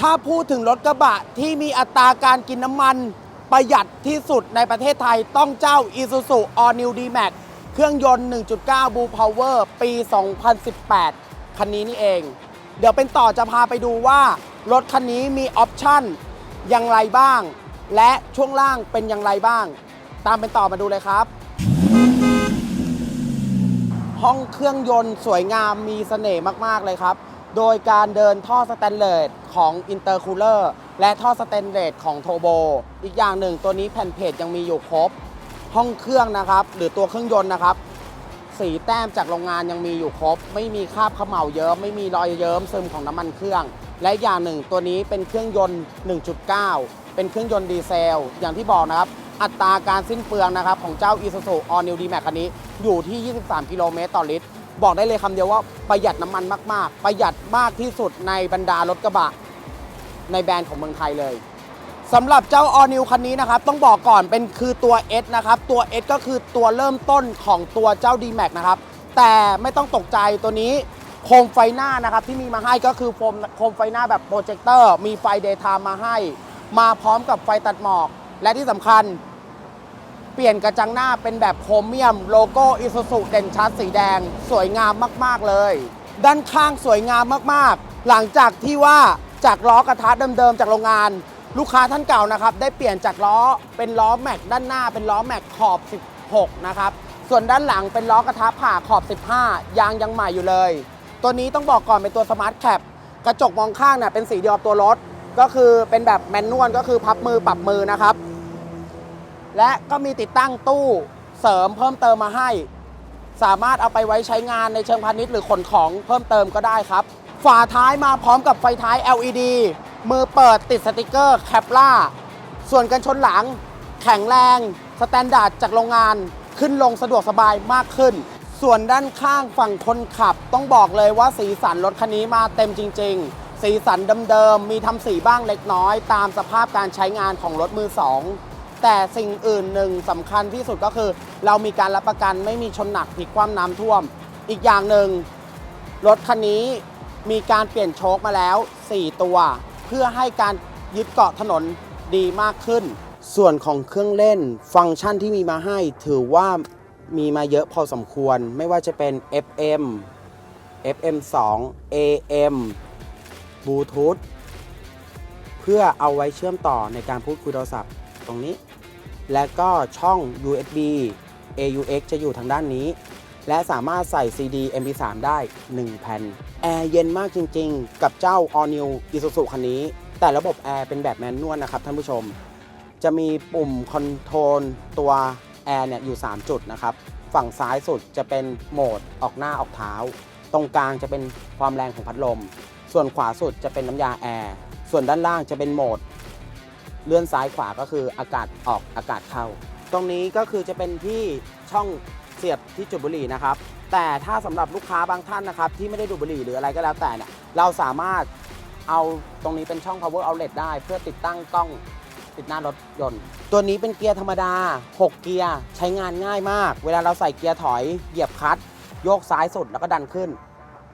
ถ้าพูดถึงรถกระบะที่มีอัตราการกินน้ำมัน ประหยัดที่สุดในประเทศไทยต้องเจ้า Isuzu All New D-Max เครื่องยนต์ 1.9 Blue Power ปี 2018 คันนี้นี่เอง เดี๋ยวเป็นต่อจะพาไปดูว่า รถคันนี้มีออปชั่นอย่างไรบ้าง และช่วงล่างเป็นอย่างไรบ้าง ตามเป็นต่อมาดูเลยครับ ห้องเครื่องยนต์สวยงามมีเสน่ห์มาก ๆ เลยครับ โดยการเดินท่อสแตนเลสของ Intercooler และท่อสแตนเลสของโทโบ อีกอย่างหนึ่งตัวนี้แผ่นเพจยังมีอยู่ครบ ห้องเครื่องนะครับ หรือตัวเครื่องยนต์นะครับ สีแต้มจากโรงงานยังมีอยู่ครบ ไม่มีคราบเขม่าเยิ้มไม่มีรอยเยิ้มซึมของน้ำมันเครื่อง และอย่างหนึ่งตัวนี้เป็นเครื่องยนต์ 1.9 เป็นเครื่องยนต์ดีเซล อย่างที่บอกนะครับ อัตราการสิ้นเปลืองนะครับของเจ้า Isuzu All New D-Max คันนี้อยู่ที่ 23 กิโลเมตรต่อลิตร บอกได้เลยคำเดียวว่าประหยัดน้ำมันมาก ๆ ประหยัดมากที่สุดในบรรดารถกระบะ ในแบรนด์ของเมืองไทยเลยสำหรับเจ้า All New คันนี้นะครับ ต้องบอกก่อนเป็นคือตัว S นะครับ ตัว S ก็คือตัวเริ่มต้นของตัวเจ้า D-Max นะครับ แต่ไม่ต้องตกใจตัวนี้โคมไฟหน้านะครับ ที่มีมาให้ก็คือโคมโคมไฟหน้าแบบโปรเจคเตอร์มีไฟ Daytime มาให้ มาพร้อมกับไฟตัดหมอก และที่สำคัญ ปลี่ยนกระจังหน้าเป็นแบบโครเมียม โลโก้อิซูซุเด่นชัดสีแดง สวยงามมากๆเลย ด้านข้างสวยงามมากๆ หลังจากที่ว่าจากล้อกระทะเดิมๆจากโรงงาน ลูกค้าท่านเก่านะครับ ได้เปลี่ยนจากล้อเป็นล้อแม็กด้านหน้าเป็นล้อแม็กขอบ 16 นะครับ ส่วนด้านหลังเป็นล้อกระทะผ่าขอบ 15 ยางยังใหม่อยู่เลย ตัวนี้ต้องบอกก่อนเป็นตัวสมาร์ทแคปกระจกมองข้างเนี่ยเป็นสีเดียวกับตัวรถก็คือเป็นแบบแมนนวลก็คือพับมือปรับมือนะครับ และก็มีติดตั้งตู้เสริมเพิ่มเติมมาให้ สามารถเอาไปไว้ใช้งานในเชิงพาณิชย์หรือขนของเพิ่มเติมก็ได้ครับ ฝาท้ายมาพร้อมกับไฟท้าย LED มือเปิดติดสติกเกอร์แคปล่าส่วนกันชนหลัง แข็งแรงสแตนดาร์ดจากโรงงานขึ้นลงสะดวกสบายมากขึ้น ส่วนด้านข้างฝั่งคนขับ ต้องบอกเลยว่าสีสันรถคันนี้มาเต็มจริง ๆ สีสันเดิมๆมีทำสีบ้างเล็กน้อย ตามสภาพการใช้งานของรถมือสอง แต่สิ่งอื่นหนึ่งสำคัญที่สุดก็คือ เรามีการรับประกันไม่มีชนหนักพลิกคว่ำน้ำท่วม อีกอย่างหนึ่งรถคันนี้มีการเปลี่ยนโชคมาแล้ว 4 ตัว เพื่อให้การยึดเกาะถนนดีมากขึ้น ส่วนของเครื่องเล่นฟังก์ชันที่มีมาให้ถือว่ามีมาเยอะพอสมควร ไม่ว่าจะเป็น FM FM 2 AM Bluetooth เพื่อเอาไว้เชื่อมต่อในการพูดคุยโทรศัพท์ ตรงนี้ และก็ช่อง USB AUX จะอยู่ทางด้านนี้ และสามารถใส่ CD MP3 ได้ 1 แผ่น แอร์เย็นมากจริงๆ กับเจ้า All New Isuzu คันนี้ แต่ระบบแอร์เป็นแบบแมนนวลนะครับท่านผู้ชม จะมีปุ่มคอนโทรลตัวแอร์เนี่ยอยู่ 3 จุดนะครับ ฝั่งซ้ายสุดจะเป็นโหมดออกหน้าออกเท้า ตรงกลางจะเป็นความแรงของพัดลม ส่วนขวาสุดจะเป็นน้ำยาแอร์ ส่วนด้านล่างจะเป็นโหมด เลื่อนซ้ายขวาก็คืออากาศออกอากาศเข้า ตรงนี้ก็คือจะเป็นที่ช่องเสียบที่จุดบุหรี่นะครับ แต่ถ้าสำหรับลูกค้าบางท่านนะครับ ที่ไม่ได้ดูบุหรี่หรืออะไรก็แล้วแต่เนี่ยเราสามารถเอาตรงนี้เป็นช่อง power outlet ได้ เพื่อติดตั้งกล้องติดหน้ารถยนต์ ตัวนี้เป็นเกียร์ธรรมดา 6 เกียร์ใช้งานง่ายมาก เวลาเราใส่เกียร์ถอยเหยียบคลัตช์โยกซ้ายสุดแล้วก็ดันขึ้น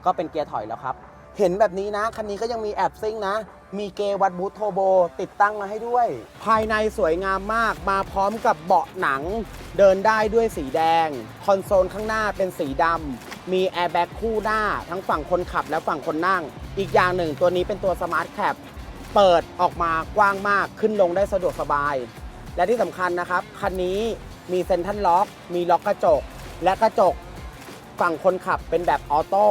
ก็เป็นเกียร์ถอยแล้วครับ เห็นแบบนี้นะคันนี้ก็ยังมีแอบซิ่งนะ มีเกวัดบูทโทโบ ติดตั้งมาให้ด้วย ภายในสวยงามมากมาพร้อมกับเบาะหนัง เดินได้ด้วยสีแดง คอนโซลข้างหน้าเป็นสีดำมีแอร์แบ็กคู่หน้า ทั้งฝั่งคนขับและฝั่งคนนั่ง อีกอย่างหนึ่งตัวนี้เป็นตัวสมาร์ทแคปเปิดออกมากว้างมากขึ้นลงได้สะดวกสบาย และที่สำคัญนะครับ คันนี้มีเซ็นทรัลล็อก มีล็อกกระจก และกระจกฝั่งคนขับเป็นแบบออโต้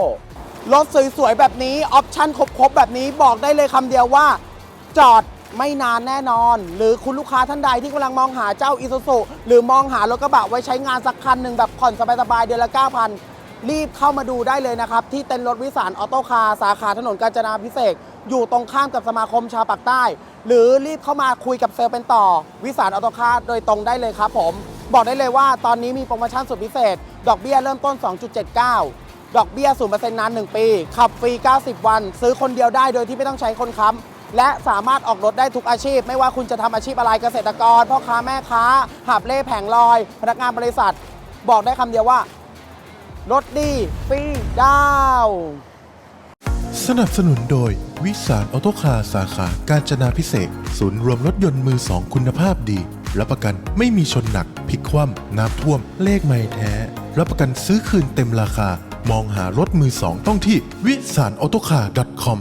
รถสวยๆแบบนี้ ออปชั่นครบๆ แบบนี้บอกได้เลยคำเดียวว่า จอดไม่นานแน่นอน หรือคุณลูกค้าท่านใดที่กำลังมองหาเจ้าอีซูซุหรือมองหารถกระบะไว้ใช้งานสักคันหนึ่งแบบผ่อนสบายๆเดือนละ 9,000 รีบเข้ามาดูได้เลยนะครับ ที่เต็นท์รถวิสารออโต้คาร์สาขาถนนกาญจนาพิเศษกอยู่ตรงข้ามกับสมาคมชาวปากใต้ หรือรีบเข้ามาคุยกับเซลเป็นต่อ วิสารออโต้คาร์โดยตรงได้เลยครับผม บอกได้เลยว่าตอนนี้มีโปรโมชั่นสุดพิเศษ ดอกเบี้ยเริ่มต้น 2.79 ดอกเบี้ย 0%นาน 1 ปี ขับฟรี 90 วัน ซื้อคนเดียวได้โดยที่ไม่ต้องใช้คนค้ำ และสามารถออกรถได้ทุกอาชีพ ไม่ว่าคุณจะทำอาชีพอะไรเกษตรกร พ่อค้าแม่ค้า หาบเล่แผงลอย พนักงานบริษัท บอกได้คำเดียวว่า รถดีฟรีดาวสนับสนุนโดย วิสารออโตคาสาขาการจนาพิเศษ ศูนย์รวมรถยนต์มือสองคุณภาพดี รับประกันไม่มีชนหนักพลิกคว่ำน้ำท่วมเลขไม่แท้ รับประกันซื้อคืนเต็มราคา มองหารถมือสองต้องที่วิสานออโตคาร์ .com